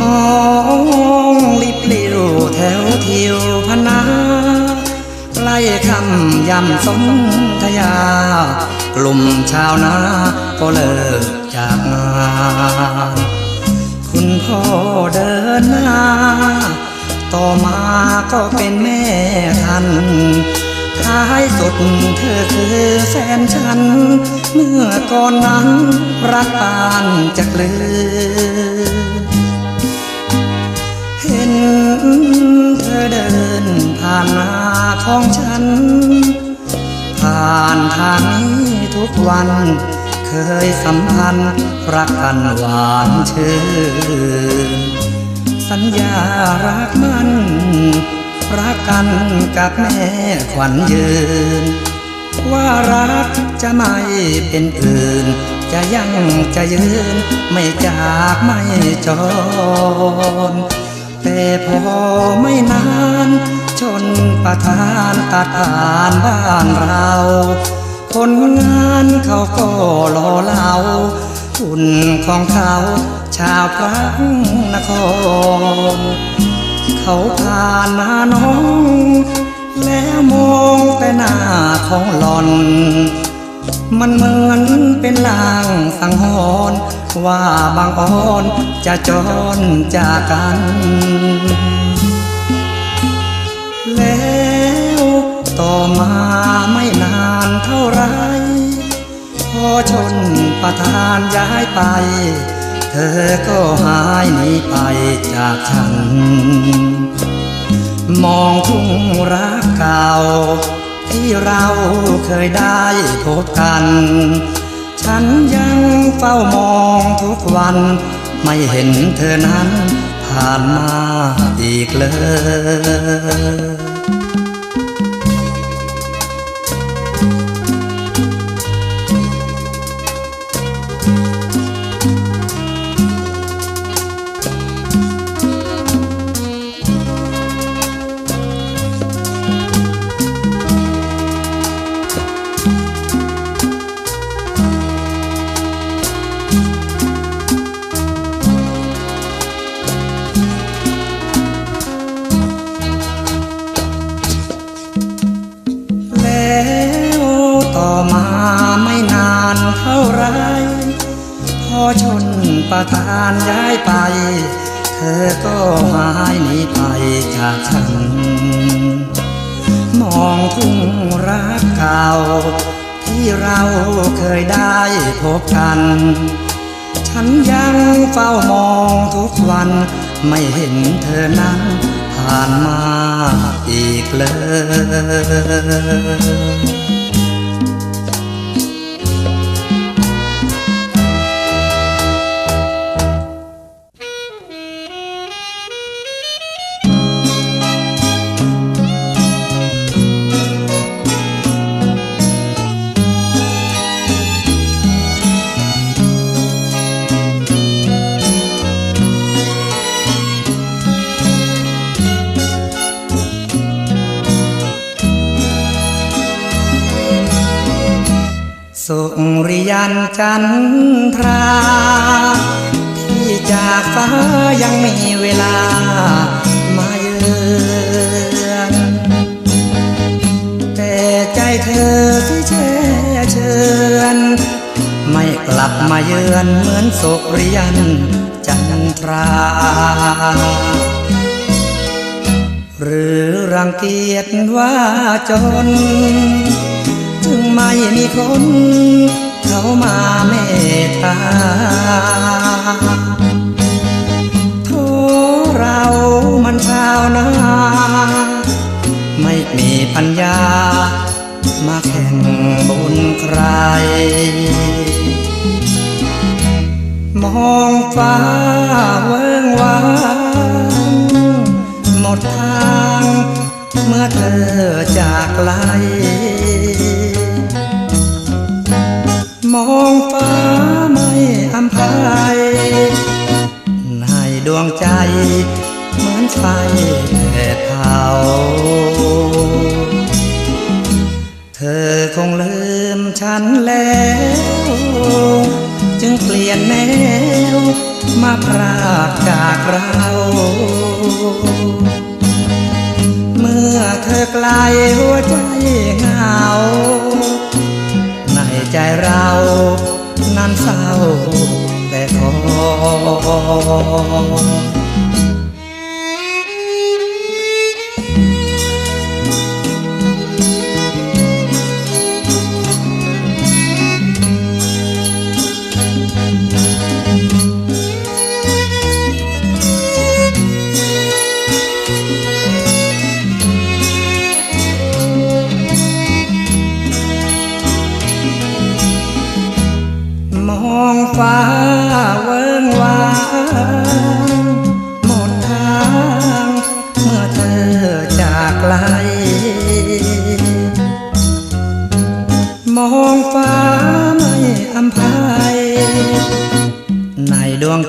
มองลิบลิวแถวทิวพนาไล่คำยำสมทยา กลุ่มชาวนาก็เลิกจากงาน คุณพ่อเดินหน้า ต่อมาก็เป็นแม่ทันท้ายสุดเธอคือแฟนฉัน เมื่อก่อนนั้นรักปานจะกลือ เห็นเธอเดินผ่านหน้าของฉัน ผ่านทางนี้ทุกวันเคยสัมพันธ์รักกันหวานชื่น สัญญารักมันรักกันกับแม่ขวัญยืน ว่ารักจะไม่เป็นอื่น จะยังจะยืน ไม่จากไม่จรแต่พอไม่นาน ชนประทานตัดผ่านบ้านเรา คนงานเขาก็รอเราหุ่นของเขา ชาวพระนคร เขาผ่านหน้าน้อง แล้วมองแต่หน้าของหลอน มันเหมือนเป็นลางสังหรณ์ว่าบางอ่อนจะจรจากกัน แล้วต่อมาไม่นานเท่าไร พอชนประทานย้ายไป เธอก็หายหนีไปจากฉัน มองทุ่งรักเก่า ที่เราเคยได้พบกัน ฉันยังเฝ้ามองทุกวัน ไม่เห็นเธอนั้นผ่านมาอีกเลย ชนประทานย้ายไป เธอก็หายหนีไปจากฉัน มองทุ่งรักเก่า ที่เราเคยได้พบกัน ฉันยังเฝ้ามองทุกวัน ไม่เห็นเธอนั้นผ่านมาอีกเลย ริยันจันทราที่จากฟ้ายังมีเวลามาเยือนแต่ใจเธอที่แช่เชือนไม่กลับมาเยือนเหมือนสุริยันจันทราหรือรังเกียจว่าจน คนเข้ามาเมตตาโทเรามันชาวนา ไม่มีปัญญา มาแข่งบุญใคร มองฟ้าเวิ้งวางหมดทาง เมื่อเธอจากไกล มองฟ้าไม่อำพายในดวงใจ เหมือนไฟแต่เผาเธอคงลืมฉันแล้ว จึงเปลี่ยนแนว มาพรากจากเรา เมื่อเธอไกลหัวใจเหงา ใจเรานั้นเศร้าแต่ขอ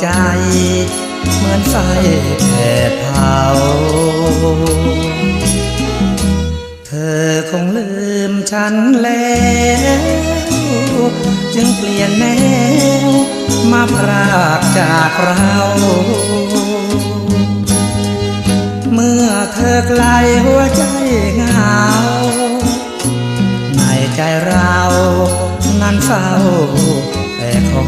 ใจ เหมือนไฟแผดเผา เธอคงลืมฉันแล้ว จึงเปลี่ยนแนว มาพรากจากเรา เมื่อเธอไกลหัวใจเหงา ในใจเรานั้นเฝ้า แต่ขอ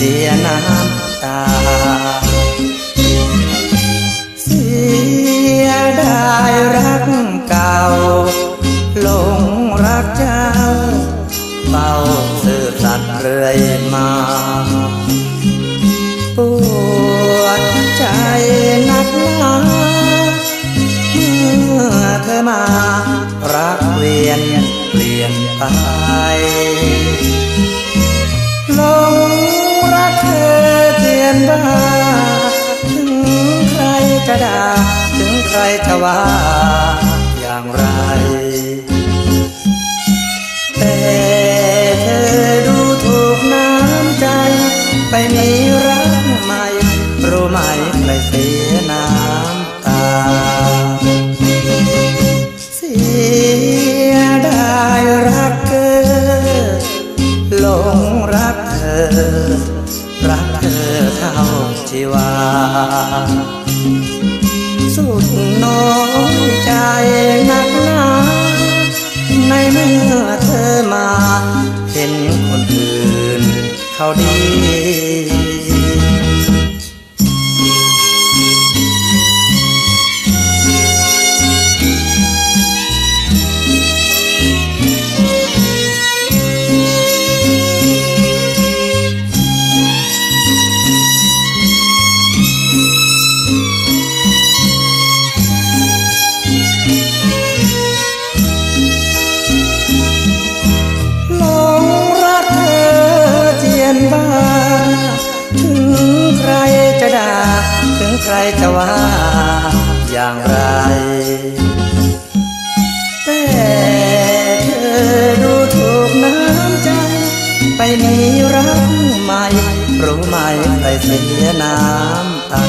เสียน้ำตา เสียดายรักเก่า หลงรักเจ้าเฝ้าซื่อสัตย์เรื่อยมาปวดใจนักหนาเมื่อเธอมา รักเวียนเปลี่ยนไป ว่าถึงใครจะด่าถึงใครจะว่าอย่างไร อย่างไร แต่เธอดูถูกน้ำใจ ไปมีรักใหม่ รู้ไหมใครเสียน้ำตา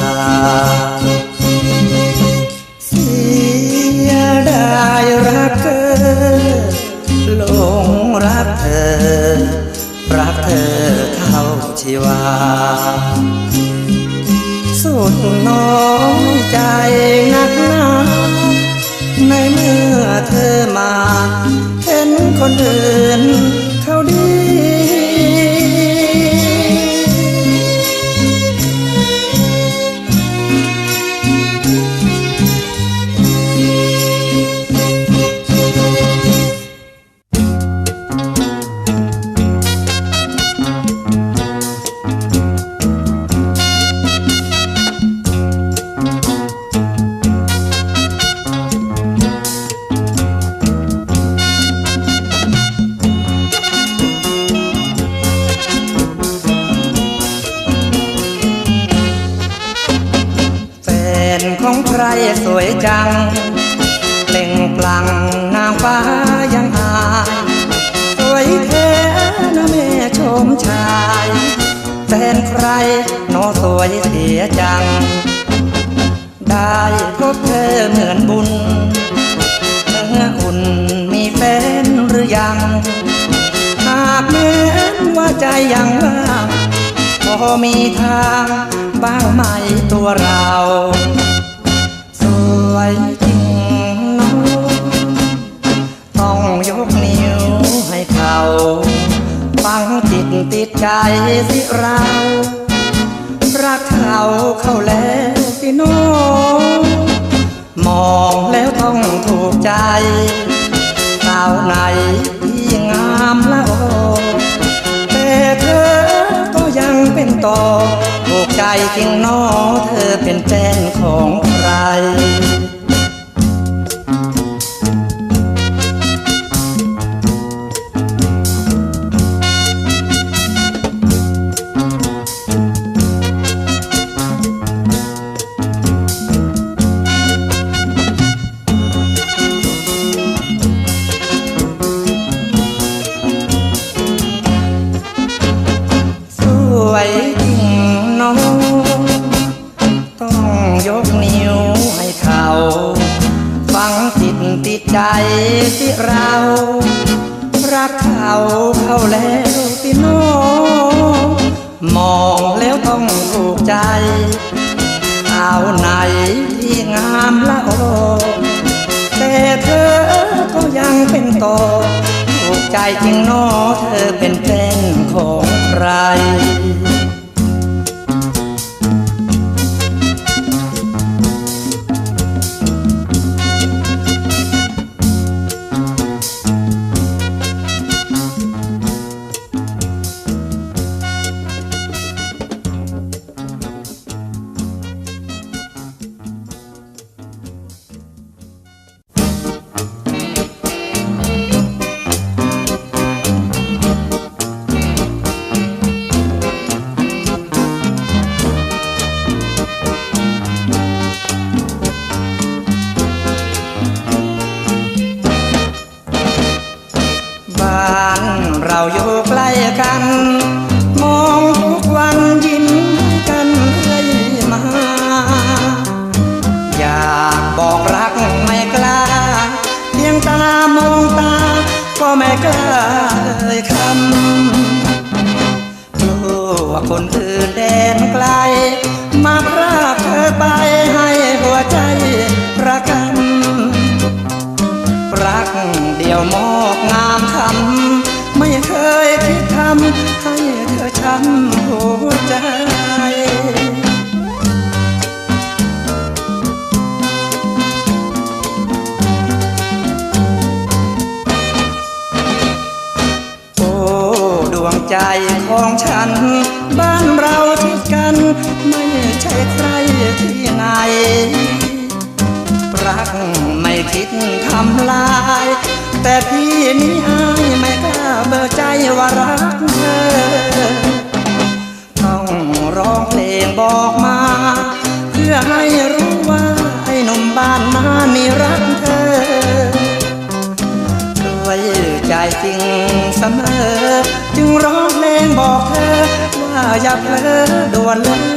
เสียดายรักเธอหลงรักเธอ รักเธอเท่าชีวา ดน้อยใจนักหนาในเมื่อเธอมา เห็นคนอื่น นอสวยเสียจัง ได้พบเธอเหมือนบุญเนื้ออุ่นมีแฟนหรือยัง หากแม้นว่าใจยังว่างพอมีทางบ้างไหมตัวเรา สวยจริงน้องต้องยกนิ้วให้เขา ฟังจิตติดใจสิเราาเข้าแล้วพี่น้องมองแล้วต้องถูกใจสาวไหนที่งามละโอแต่เธอก็ยังเป็นต่อถูกใจจริงน้อเธอเป็นแฟนของใคร สิน้องมองแล้วต้องถูกใจ เอาไหนที่งามละโอ แต่เธอก็ยังเป็นตอถูกใจจริงน้อเธอเป็นแฟนของใคร เดียวมอกงามคำไม่เคยคิดทำให้เธอช้ำหัวใจโอ้ดวงใจของฉัน บ้านเราที่กัน ไม่ใช่ใครที่ไหนรักไม่คิดทำลาย แต่พี่นี้อายไม่กล้าเบิกใจว่ารักเธอ ต้องร้องเพลงบอกมา เพื่อให้รู้ว่าไอ้หนุ่มบ้านนานี่รักเธอด้วยใจจริงเสมอ จึงร้องเพลงบอกเธอ ว่าอย่าเพลอด่วนเลย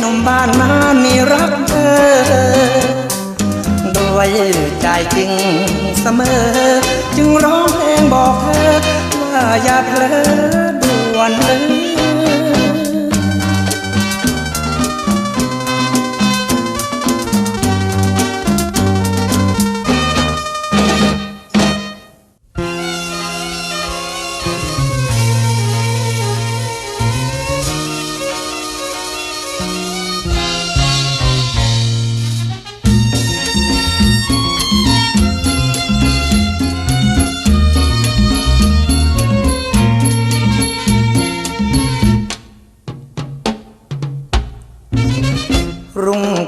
หนุ่มบ้านนานี่รักเธอ ด้วยใจจริงเสมอ จึงร้องเพลงบอกเธอว่าอย่าเพลอด่วน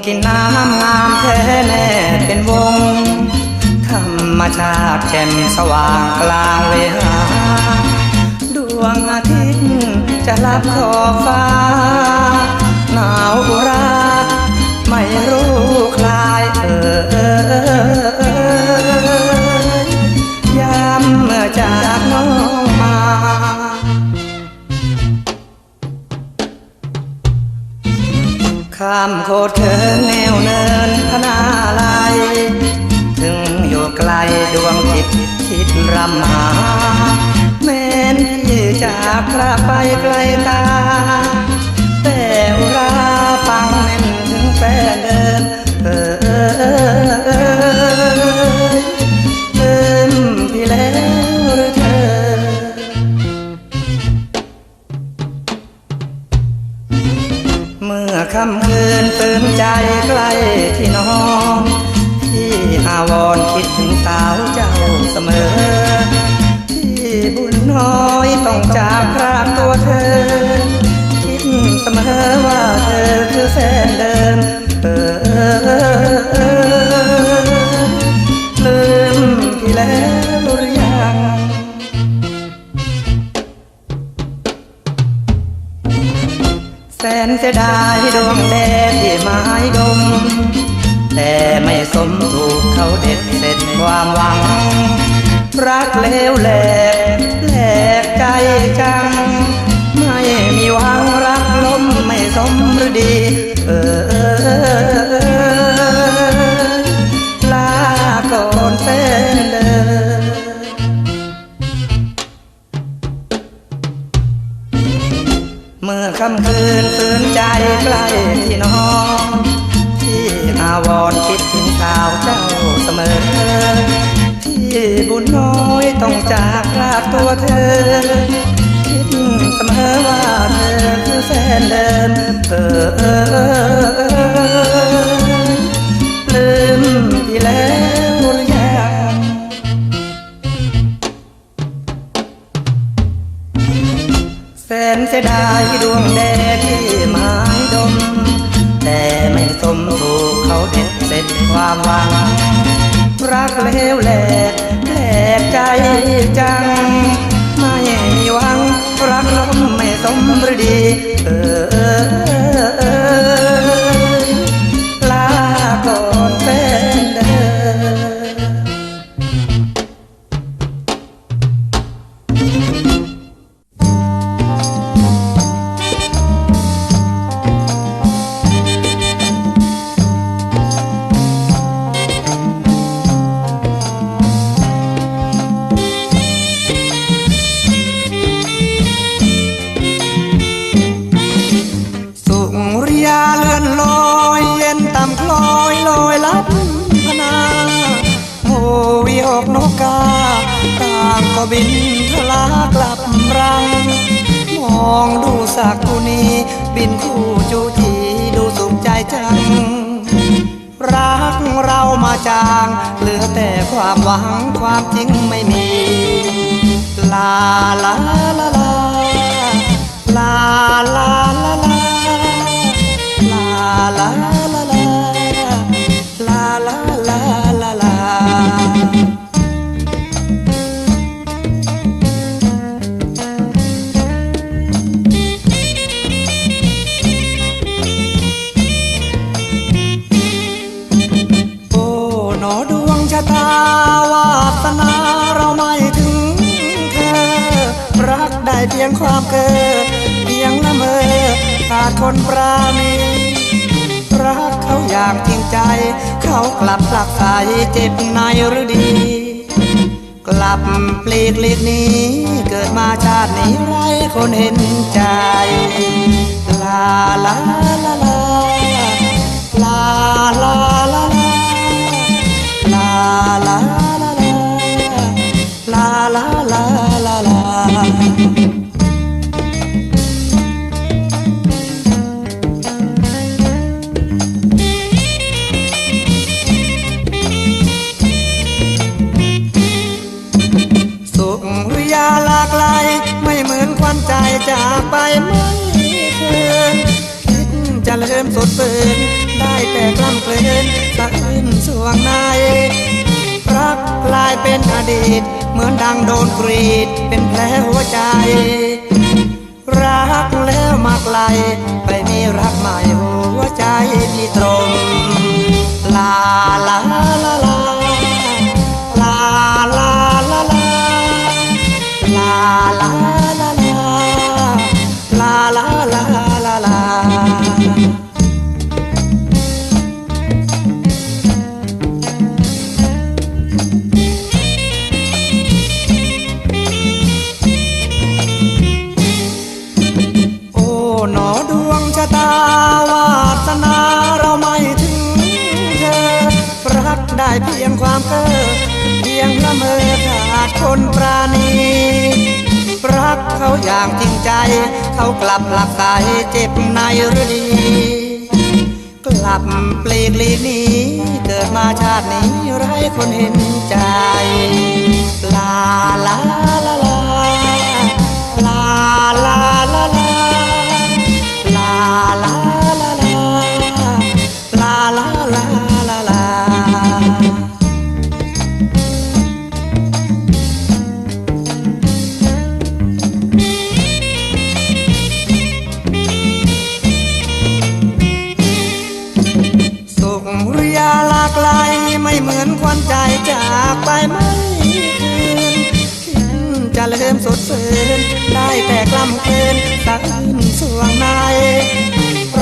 กินน้ำงามแท้แน่เป็นวง ธรรมชาติแจ่มสว่างกลางเวหา ดวงอาทิตย์จะลับขอบฟ้า หนาวอุราามโคตรเคินแนวเนินพนาลายถึงอยู่ไกลดวงจิตคิดรำหา แม้นที่จากพระไปไกลตา น้อยต้องจากพรากตัวเธอ คิดเสมอว่าเธอคือแฟนเดิมเออเออเออเออลืมพี่แล้วหรือยังแสนเสียดายดวงแดงที่ไม้ดม แต่ไม่สมถูกเขาเด็ดเสร็จความหวังรักเลวแหลกแหลก ใจจัง ไม่มีหวังรักล้มไม่สมหรือดี เออเออเออเออลาก่อนแฟนเดินเมื่อค่ำคืนฝืนใจใกล้ที่นอนที่อาวรณ์คิดถึงสาวเจ้าเสมอที่บุญน้อย ต้องจากพรากตัวเธอ คิดเสมอว่าเธอคือแฟนเดิมเออเอเลืมพี่แล้วหรือยังแสนเสียดายดวงแดงที่ไม้ดม แต่ไม่สมถูกเขาเด็ดเสร็จความหวังรักเลวแล จจัง ไม่มีหวัง รักลมไม่สมฤดี เออ จางเหลือแต่ความหวังความจริงไม่มี ลาลาลาลาลาลา เพียงความเกิดเพียงละเมอขาดคนปราณีรักเขาอย่างจริงใจ เขากลับผลักใสเจ็บในหรือดี กลับปลีกลีกนี้ เกิดมาชาตินี้ไรคนเห็นใจ ลาลาลาลาลาลาลาลาลาลาลาลาลาลาาลาสุริยาหลากหลายไม่เหมือนควันใจจากไปไม่เคยคิดจะเริ่มสดเปินได้แต่กล้ำเกลืนสะอื้นสวงในรักกลายเป็นอดีต เหมือนดังโดนกรีดเป็นแผลหัวใจ รักแล้วมาไกล ไปมีรักใหม่หัวใจพี่ตรง ลาลาลาลา ดวงชะตาวาสนาเราไม่ถึงเธอ รักได้เพียงความเก้อเพียงละเมอขาดคนปราณีรักเขาอย่างจริงใจ เขากลับหลักสายเจ็บในหรือดี กลับเปลีกลีนี้ เกิดมาชาตินี้ไร้คนเห็นใจ ลาลาลาลาลาลา ดเสริญได้แต่กล้ำเกินสะอื้นสวงใน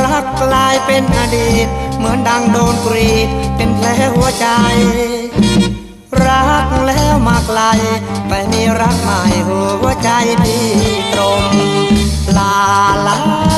รักกลายเป็นอดีต เหมือนดังโดนกรีดเป็นแผลหัวใจ รักแล้วมาไกล ไปมีรักใหม่หัวใจพี่ตรง ลาลา